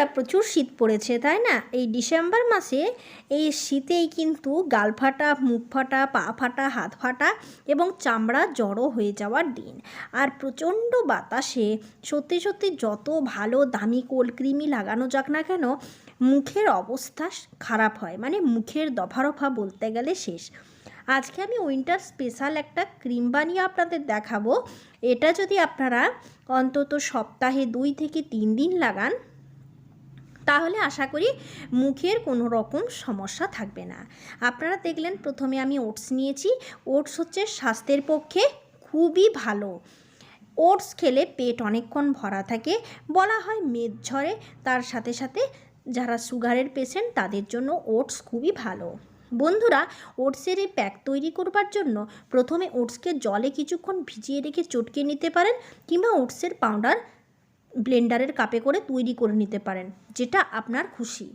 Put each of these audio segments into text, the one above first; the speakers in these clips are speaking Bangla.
বন্ধুরা প্রচুর শীত পড়েছে, তাই না? এই ডিসেম্বর মাসে এই শীতেই কিন্তু গাল ফাটা, মুখ ফাটা, পা ফাটা, হাত ফাটা এবং চামড়া জড়ো হয়ে যাওয়ার দিন। আর প্রচণ্ড বাতাসে সত্যি সত্যি যত ভালো দামি কোল্ড ক্রিমই লাগানো যাক না কেন, মুখের অবস্থা খারাপ হয়। মানে মুখের দফা রফা বলতে গেলে শেষ। আজকে আমি উইন্টার স্পেশাল একটা ক্রিম বানিয়ে আপনাদের দেখাবো। এটা যদি আপনারা অন্তত সপ্তাহে দুই থেকে তিন দিন লাগান তাহলে আশা করি মুখের কোনো রকম সমস্যা থাকবে না। আপনারা দেখলেন প্রথমে আমি ওটস নিয়েছি। ওটস হচ্ছে স্বাস্থ্যের পক্ষে খুবই ভালো। ওটস খেলে পেট অনেকক্ষণ ভরা থাকে, বলা হয় মেদ ঝরে। তার সাথে সাথে যারা সুগারের পেশেন্ট তাদের জন্য ওটস খুবই ভালো। বন্ধুরা, ওটসের এই প্যাক তৈরি করবার জন্য প্রথমে ওটসকে জলে কিছুক্ষণ ভিজিয়ে রেখে চটকে নিতে পারেন কিংবা ওটসের পাউডার ব্লেন্ডারের কাপে করে তৈরি করে নিতে পারেন, যেটা আপনার খুশি।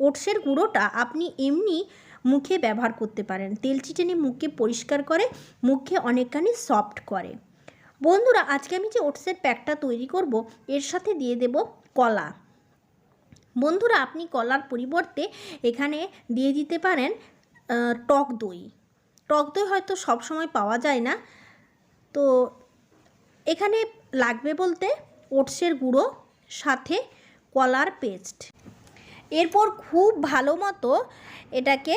ওটসের গুঁড়োটা আপনি এমনি মুখে ব্যবহার করতে পারেন। তেল চিটেনে মুখকে পরিষ্কার করে মুখকে অনেকখানি সফট করে। বন্ধুরা, আজকে আমি যে ওটসের প্যাকটা তৈরি করব, এর সাথে দিয়ে দেব কলা। বন্ধুরা, আপনি কলার পরিবর্তে এখানে দিয়ে দিতে পারেন টক দই। টক দই হয়তো সব সময় পাওয়া যায় না। তো এখানে লাগবে বলতে ওটসের গুঁড়ো, সাথে কলার পেস্ট। এরপর খুব ভালো মতো এটাকে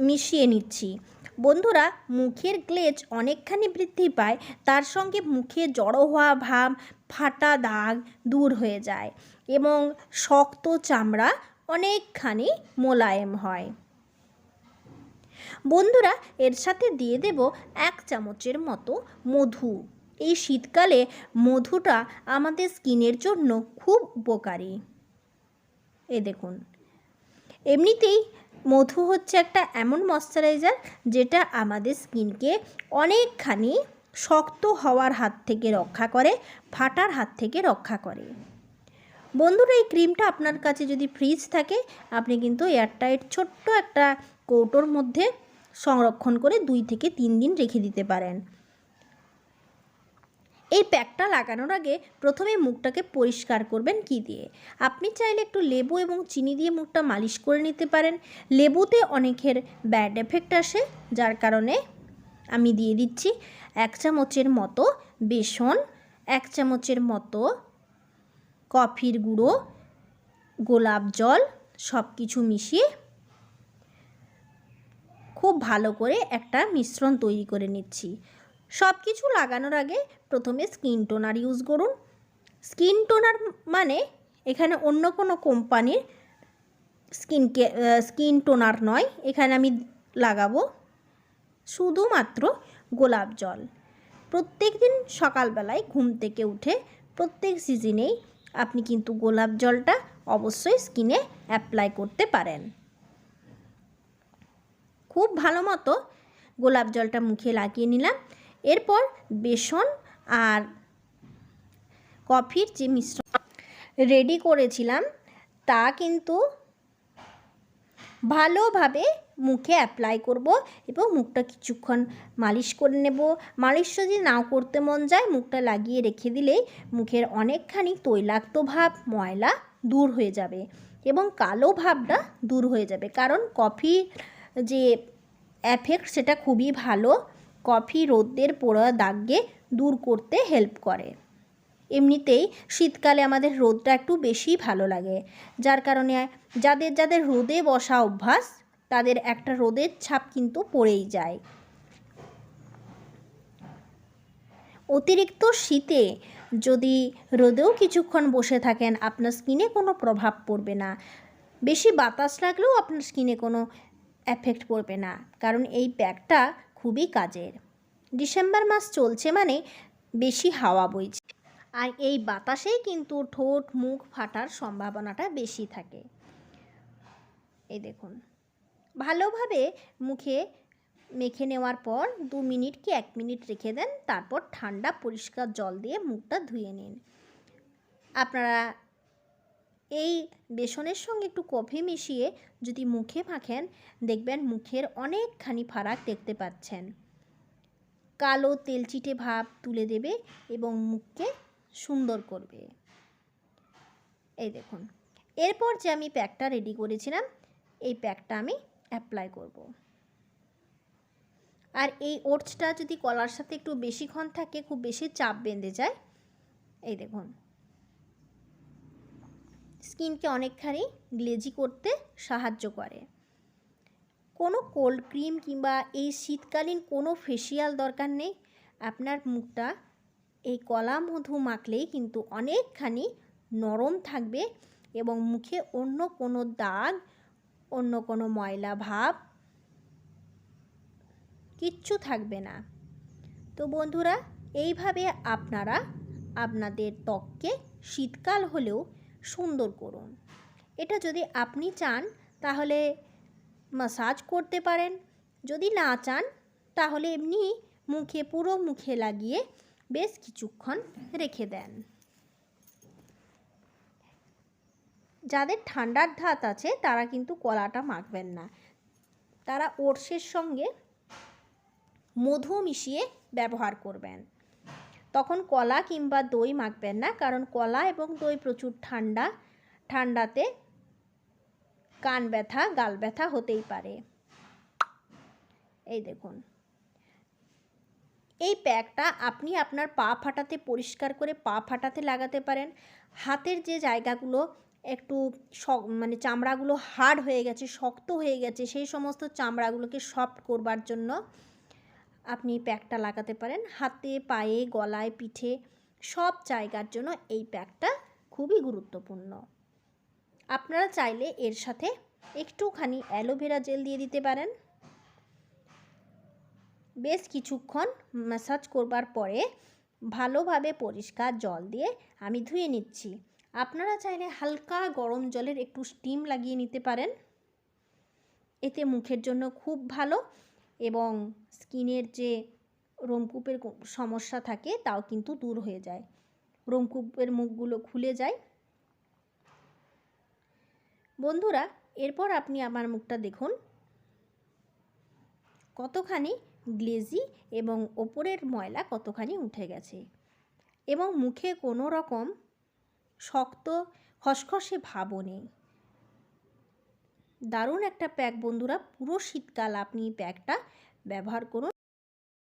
মিশিয়ে নিচ্ছি। বন্ধুরা, মুখের গ্লেজ অনেকখানি বৃদ্ধি পায়, তার সঙ্গে মুখে জড়ো হওয়া ভাব, ফাটা দাগ দূর হয়ে যায় এবং শক্ত চামড়া অনেকখানি মোলায়েম হয়। বন্ধুরা, এর সাথে দিয়ে দেব এক চামচের মতো মধু। এই শীতকালে মধুটা আমাদের স্কিনের জন্য খুব উপকারী। এ দেখুন। এমনিতেই মধু হচ্ছে একটা এমন ময়শ্চারাইজার যেটা আমাদের স্কিনকে অনেকখানি শক্ত হওয়ার হাত থেকে রক্ষা করে, ফাটার হাত থেকে রক্ষা করে। বন্ধুরা, এই ক্রিমটা আপনার কাছে যদি ফ্রিজ থাকে, আপনি কিন্তু এয়ারটাইট ছোট্ট একটা কৌটোর মধ্যে সংরক্ষণ করে দুই থেকে তিন দিন রেখে দিতে পারেন। এই প্যাকটা লাগানোর আগে প্রথমে মুখটাকে পরিষ্কার করবেন কি দিয়ে? আপনি চাইলে একটু লেবু এবং চিনি দিয়ে মুখটা মালিশ করে নিতে পারেন। লেবুতে অনেকের ব্যাড এফেক্ট আসে, যার কারণে আমি দিয়ে দিচ্ছি এক চামচের মতো বেসন, এক চামচের মতো কফির গুঁড়ো, গোলাপ জল সব কিছু মিশিয়ে খুব ভালো করে একটা মিশ্রণ তৈরি করে নিচ্ছি। সব কিছু লাগানোর আগে প্রথমে স্কিন টোনার ইউজ করুন। স্কিন টোনার মানে এখানে অন্য কোনো কোম্পানির স্কিনকে স্কিন টোনার নয়, এখানে আমি লাগাবো শুধুমাত্র গোলাপ জল। প্রত্যেক দিন সকালবেলায় ঘুম থেকে উঠে প্রত্যেক সিজনেই আপনি কিন্তু গোলাপ জলটা অবশ্যই স্কিনে অ্যাপ্লাই করতে পারেন। খুব ভালো মতো গোলাপ জলটা মুখে লাগিয়ে নিলাম। এরপর বেসন আর কফির যে মিশ্রণ রেডি করেছিলাম, তা কিন্তু ভালোভাবে মুখে অ্যাপ্লাই করব এবং মুখটা কিছুক্ষণ মালিশ করে নেব। মালিশ যদি নাও করতে মন যায়, মুখটা লাগিয়ে রেখে দিলেই মুখের অনেকখানি তৈলাক্ত ভাব, ময়লা দূর হয়ে যাবে এবং কালো ভাবটা দূর হয়ে যাবে। কারণ কফি যে এফেক্ট সেটা খুবই ভালো। কফি রোদ্রের পোড়া দাগকে দূর করতে হেল্প করে। এমনিতেই শীতকালে আমাদের রোদটা একটু বেশি ভালো লাগে। যার কারণে যাদের যাদের রোদে বসা অভ্যাস, তাদের একটা রোদের ছাপ কিন্তু পড়েই যায়। অতিরিক্ত শীতে যদি রোদেও কিছুক্ষণ বসে থাকেন, আপনার স্কিনে কোনো প্রভাব পড়বে না। বেশি বাতাস লাগলেও আপনার স্কিনে কোনো এফেক্ট পড়বে না। কারণ এই প্যাকটা খুবই কাজের। ডিসেম্বর মাস চলছে মানে বেশি হাওয়া বইছে। আর এই বাতাসেই কিন্তু ঠোঁট, মুখ ফাটার সম্ভাবনাটা বেশি থাকে। এই দেখুন, ভালোভাবে মুখে মেখে নেওয়ার পর দু মিনিট কি এক মিনিট রেখে দেন, তারপর ঠান্ডা পরিষ্কার জল দিয়ে মুখটা ধুয়ে নিন। আপনারা এই বেসনের সঙ্গে একটু কফি মিশিয়ে যদি মুখে মাখেন, দেখবেন মুখের অনেকখানি ফারাক দেখতে পাচ্ছেন। কালো তেলচিটে ভাব তুলে দেবে এবং মুখকে সুন্দর করবে। এই দেখুন, এরপর যে আমি প্যাকটা রেডি করেছিলাম, এই প্যাকটা আমি অ্যাপ্লাই করব। আর এই ওটসটা যদি কলার সাথে একটু বেশিক্ষণ থাকে, খুব বেশি চাপ বেঁধে যায়, এই দেখুন স্কিনকে অনেকখানি গ্লেজি করতে সাহায্য করে। কোনো কোল্ড ক্রিম কিংবা এই শীতকালীন কোনো ফেসিয়াল দরকার নেই। আপনার মুখটা এই কলা মধু মাখলেই কিন্তু অনেকখানি নরম থাকবে এবং মুখে অন্য কোনো দাগ, অন্য কোনো ময়লা ভাব কিচ্ছু থাকবে না। তো বন্ধুরা, এইভাবে আপনারা আপনাদের ত্বককে শীতকাল হলেও সুন্দর করুন। এটা যদি আপনি চান, তাহলে মাসাজ করতে পারেন। যদি না চান, তাহলে এমনি মুখে, পুরো মুখে লাগিয়ে বেশ কিছুক্ষণ রেখে দেন। যাদের ঠান্ডার ধাত আছে, তারা কিন্তু কলাটা মাখবেন না। তারা ওটসের সঙ্গে মধু মিশিয়ে ব্যবহার করবেন। তখন কলা কিংবা দই মাখবেন না, কারণ কলা এবং দই প্রচুর ঠান্ডা, ঠান্ডাতে কান ব্যথা, গাল ব্যথা হতেই পারে। এই দেখুন। এই প্যাকটা আপনি আপনার পা ফাটাতে, পরিষ্কার করে পা ফাটাতে লাগাতে পারেন। হাতের যে জায়গাগুলো একটু মানে চামড়াগুলো হার্ড হয়ে গেছে, শক্ত হয়ে গেছে, সেই সমস্ত চামড়াগুলোকে সফট করবার জন্য আপনি প্যাকটা লাগাতে পারেন। হাতে, পায়ে, গলায়, পিঠে সব জায়গার জন্য এই প্যাকটা খুবই গুরুত্বপূর্ণ। আপনারা চাইলে এর সাথে একটুখানি অ্যালোভেরা জেল দিয়ে দিতে পারেন। বেশ কিছুক্ষণ ম্যাসাজ করবার পরে ভালোভাবে পরিষ্কার জল দিয়ে আমি ধুয়ে নিচ্ছি। আপনারা চাইলে হালকা গরম জলের একটু স্টিম লাগিয়ে নিতে পারেন। এতে মুখের জন্য খুব ভালো। এবং স্কিনের যে রোমকূপের সমস্যা থাকে, তাও কিন্তু দূর হয়ে যায়। রোমকূপের মুখগুলো খুলে যায়। বন্ধুরা, এরপর আপনি আমার মুখটা দেখুন। কতখানি গ্লেজি এবং ওপরের ময়লা কতখানি উঠে গেছে। এবং মুখে কোনো রকম শক্ত, খসখসে ভাবও নেই। দারুণ একটা প্যাক বন্ধুরা পুরো শীতকাল আপনি প্যাকটা ব্যবহার করুন।